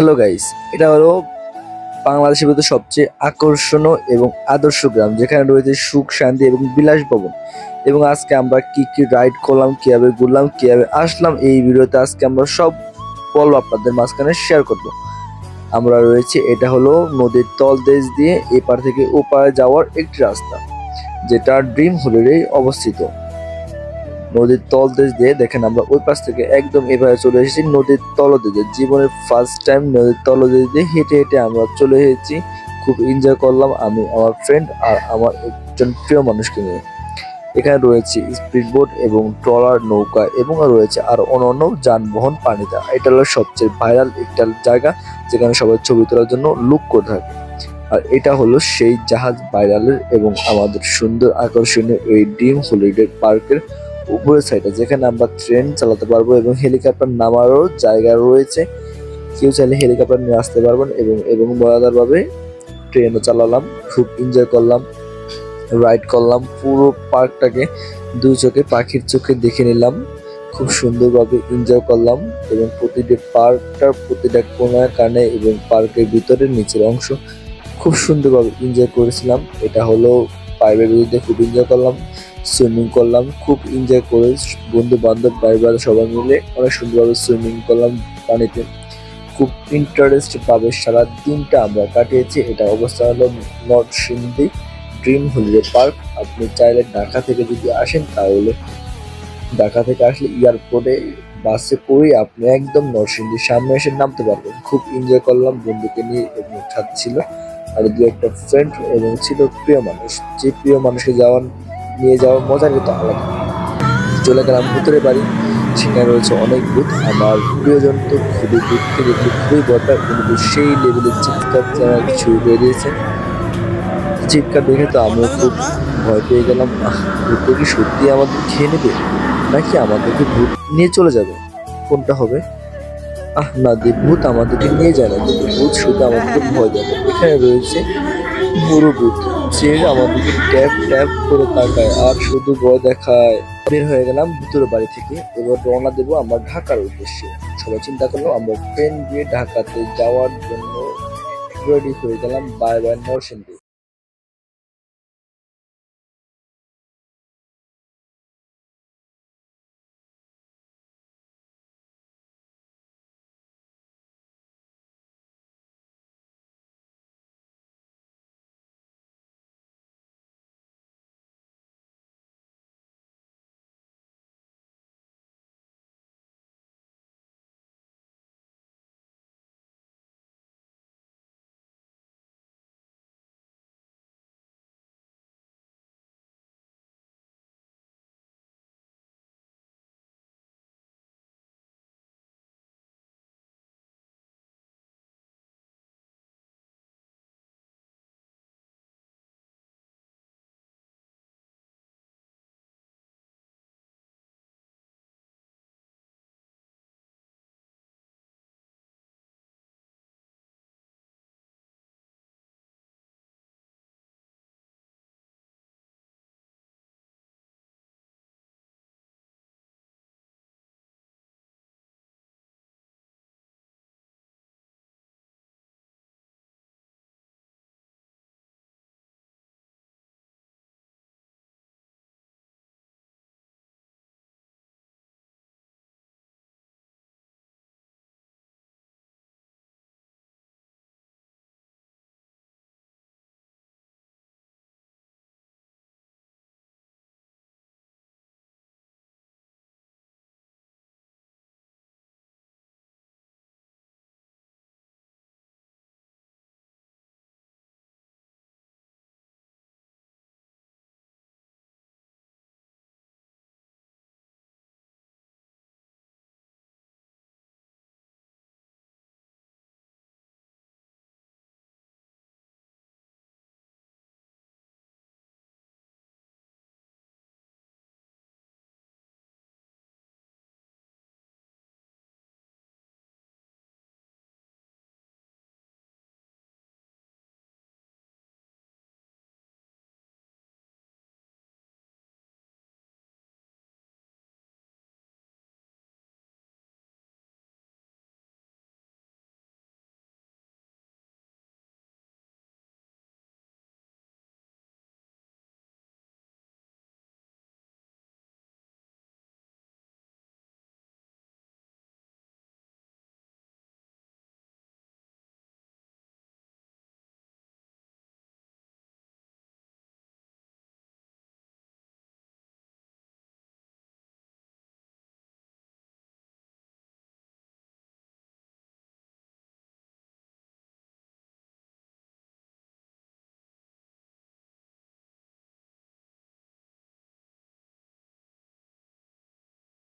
Hello guys এটা হলো বাংলাদেশের ভিতরে সবচেয়ে আকর্ষণীয় এবং আদর্শ গ্রাম, যেখানে রয়েছে সুখ, শান্তি এবং বিলাস ভবন। এবং আজকে আমরা কি কি রাইড করলাম, কীভাবে ঘুরলাম, কীভাবে আসলাম, এই ভিডিওতে আজকে আমরা সব বলব আপনাদের মাঝখানে শেয়ার করব। আমরা রয়েছে, এটা হলো নদীর তলদেশ দিয়ে এপার থেকে ওপারে যাওয়ার একটি রাস্তা, যেটা ড্রিম হলিডে অবস্থিত। নদীর তলদেশ দিয়ে দেখেন আমরা ওই পাশ থেকে একদম এভাবে চলে এসেছি নদীর তলদেশে জীবনের ফার্স্ট টাইম নদীর তলদেশ দিয়ে হেঁটে হেঁটে আমরা চলে এসেছি। খুব এনজয় করলাম আমি, আমার ফ্রেন্ড আর আমার একজন প্রিয় মানুষকে নিয়ে। এখানে রয়েছে স্পিড বোট এবং ট্রলার নৌকা এবং রয়েছে আর অন্যান্য যানবাহন পানিতে। এটা হলো সবচেয়ে ভাইরাল একটা জায়গা যেখানে সবাই ছবি তোলার জন্য লুক করে থাকে। আর এটা হলো সেই জাহাজ ভাইরালের এবং আমাদের সুন্দর আকর্ষণীয় এই ড্রিম হলিডে পার্কের উপরের সাইডে যেখানে আমরা ট্রেন চালাতে পারব এবং হেলিকপ্টার নামারও জায়গা রয়েছে। কেউ চাইলে হেলিকপ্টার নিয়ে আসতে পারবেন এবং এবং মজাদারভাবে ট্রেনও চালালাম, খুব এনজয় করলাম রাইড করলাম, পুরো পার্কটাকে দুই চোখে, পাখির চোখে দেখে নিলাম, খুব সুন্দরভাবে এনজয় করলাম এবং প্রতিটি পার্কটার প্রতিটা কোনায় কানে এবং পার্কের ভিতরে নিচের অংশ খুব সুন্দরভাবে এনজয় করেছিলাম। এটা হলো পাইপের বিরুদ্ধে খুব এনজয় করলাম। সুইমিং করলাম, খুব এনজয় করে বন্ধু বান্ধব ড্রাইভার সবাই মিলে অনেক সুন্দরভাবে সুইমিং করলাম পানিতে। খুব ইন্টারেস্ট পাবে সারা দিনটা আমরা কাটিয়েছি। এটা অবস্থা হলো north Sindhi dream holiday park আপনি চাইলে ঢাকা থেকে যদি আসেন, তাহলে ঢাকা থেকে আসলে এয়ারপোর্টে বাসে করে আপনি একদম নরসিংদীর সামনে এসে নামতে পারবেন। খুব এনজয় করলাম, বন্ধুকে নিয়ে এবং সাথে ছিল আর দু একটা ফ্রেন্ড এবং ছিল প্রিয় মানুষ। যে প্রিয় মানুষকে যাওয়ার নিয়ে যাওয়ার মজা কিন্তু আলাদা চলে গেলাম ভূতের বাড়ি। সেখানে রয়েছে অনেক ভূত। আমার প্রিয়জন তো খুবই ভূতকে দেখতে খুবই বটা কিন্তু সেই লেভেলের চিৎকার যারা শুরু করে দিয়েছে চিৎকার দেখে তো আমিও খুব ভয় পেয়ে গেলাম। ভূতটা কি সত্যি আমাদের খেয়ে নেবে? নাকি আমাদেরকে ভূত নিয়ে চলে যাবে? কোনটা হবে? আহ, না যে ভূত আমাদেরকে নিয়ে যায় না। কিন্তু ভূত শুধু আমাদেরকে ভয় দেবে এখানে রয়েছে বুড়ো ভূত যে আমাদেরকে ট্যাপ ট্যাপ করে তাকায় আর শুধু ভয় দেখায়। বের হয়ে গেলাম ভূতের বাড়ি থেকে। এবার রওনা দেবো আমার ঢাকার উদ্দেশ্যে। সবাই চিন্তা করল, আমরা ট্রেন দিয়ে ঢাকাতে যাওয়ার জন্য রেডি হয়ে গেলাম বাই বাই নরসিংদী।